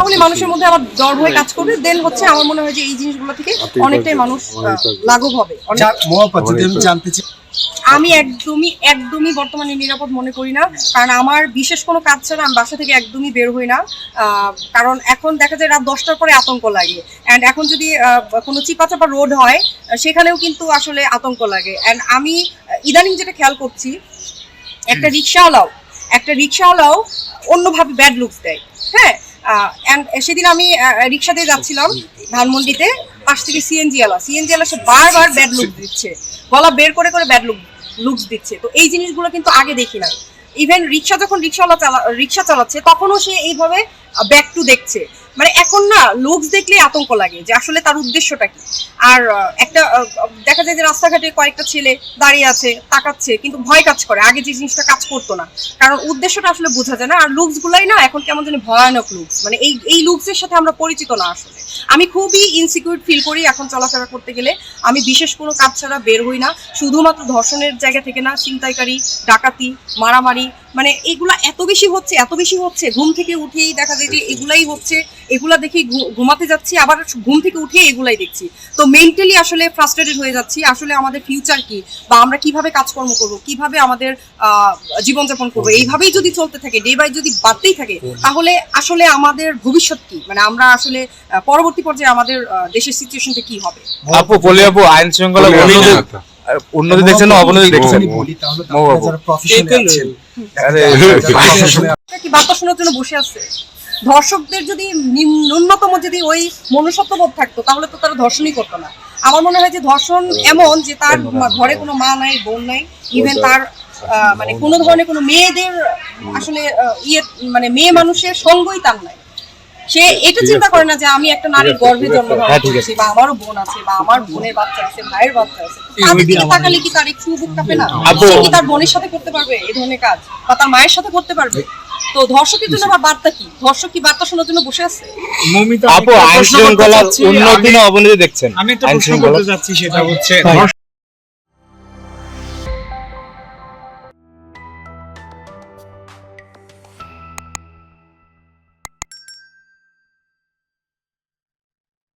তাহলে মানুষের মধ্যে আবার ডর ভয় কাজ করবে। দেন হচ্ছে আমার মনে হয় যে এই জিনিসগুলো থেকে অনেকটাই মানুষ লাঘব হবে। আমি জানতে চাই আমি একদমই একদমই বর্তমানে নিরাপদ মনে করি না। কারণ আমার বিশেষ কোনো কাজ ছাড়া আমি বাসা থেকে একদমই বের হই না। আহ, কারণ এখন দেখা যায় রাত দশটার পরে আতঙ্ক লাগে। অ্যান্ড এখন যদি আহ, কোনো চিপাচাপা রোড হয় সেখানেও কিন্তু আসলে আতঙ্ক লাগে। অ্যান্ড আমি ইদানিং যেটা খেয়াল করছি একটা রিক্সাওয়ালাও একটা রিক্সাওয়ালাও অন্যভাবে ব্যাড লুকস দেয়। হ্যাঁ? সেদিন আমি রিক্সাতে যাচ্ছিলাম ধানমন্ডিতে, পাশ থেকে সিএনজি আলা সিএনজি আলা সে বারবার ব্যাড লুক দিচ্ছে। গলা বের করে করে ব্যাড লুক লুকস দিচ্ছে। তো এই জিনিসগুলো কিন্তু আগে দেখি না ইভেন রিক্সা যখন রিক্সাওয়ালা চালা রিক্সা চালাচ্ছে, তখনও সে এইভাবে ব্যাক টু দেখছে। মানে এখন না লুকস দেখলে আতঙ্ক লাগে যে আসলে তার উদ্দেশ্যটা কি। আর একটা দেখা যায় যে রাস্তাঘাটে কয়েকটা ছেলে দাঁড়িয়ে আছে, তাকাচ্ছে, কিন্তু ভয় কাজ করে, আগে যে জিনিসটা কাজ করতো না। কারণ উদ্দেশ্যটা আসলে বোঝা যায় না, আর লুকস গুলাই না এখন কেমন জানি ভয়ানক লুকস মানে এই এই লুকসের সাথে আমরা পরিচিত না আসলে। আমি খুবই ইনসিকিউর ফিল করি এখন চলাফেরা করতে গেলে। আমি বিশেষ কোনো কাজ ছাড়া বের হই না, শুধুমাত্র ধর্ষণের জায়গা থেকে না, ছিনতাইকারী, ডাকাতি, মারামারি মানে এগুলা এত বেশি হচ্ছে, এত বেশি হচ্ছে, ঘুম থেকে উঠেই দেখা যায় যে এগুলাই হচ্ছে এগুলা দেখি ঘুমাতে যাচ্ছি আবার ঘুম থেকে উঠে এগুলাই দেখছি। তো মেন্টালি আসলে ফ্রাস্ট্রেটেড হয়ে যাচ্ছি আসলে আমাদের ফিউচার কি? বা আমরা কীভাবে কাজকর্ম করব? কীভাবে আমাদের আহ, জীবনযাপন করব? এইভাবেই যদি চলতে থাকে ডে বাই যদি বাড়তেই থাকে তাহলে আসলে আমাদের ভবিষ্যৎ কি? মানে আমরা আসলে পরবর্তী পর্যায়ে আমাদের দেশের সিচুয়েশনটা কি হবে? আপু বলি আপু আইন শৃঙ্খলা বলি উন্নতি দেখছেন না অবনতি দেখছেন। বলি তাহলে তো ও যারা প্রফেশনে আছেন আরে, বার্তা শোনার জন্য বসে আছে? ধর্ষকদের যদি ন্যূনতম যদি ওই মনুষ্যত্ববোধ থাকতো তাহলে তো তারা ধর্ষণই করতো না। আমার মনে হয় যে ধর্ষণ এমন যে তার ঘরে কোনো মা নাই বোন নাই ইভেন তার মানে কোনো ধরনের কোনো মেয়েদের আসলে ইয়ে মানে মেয়ে মানুষের সঙ্গই তার নাই। সে এটা চিন্তা করে না যে আমি একটা নারীর গর্ভে জন্মগ্রহণ হ্যাঁ, করেছি বা আমারও বোন আছে বা আমার বোনের বাচ্চা আছে ভাইয়ের বাচ্চা আছে। তাদের দিকে তাকালে কি তার একটু বুক কাঁপে না? সে কি তার বোনের সাথে করতে পারবে এই ধরনের কাজ? বা তার মায়ের সাথে করতে পারবে? তো ধর্ষকের জন্য আবার বার্তা কি? ধর্ষক কি বার্তা শোনার জন্য বসে আছে? মমিতা আপু আইন প্রশ্ন শৃঙ্খলা উন্নতি না অবনতি দেখছেন। আমি একটা প্রশ্ন করতে চাচ্ছি সেটা হচ্ছে।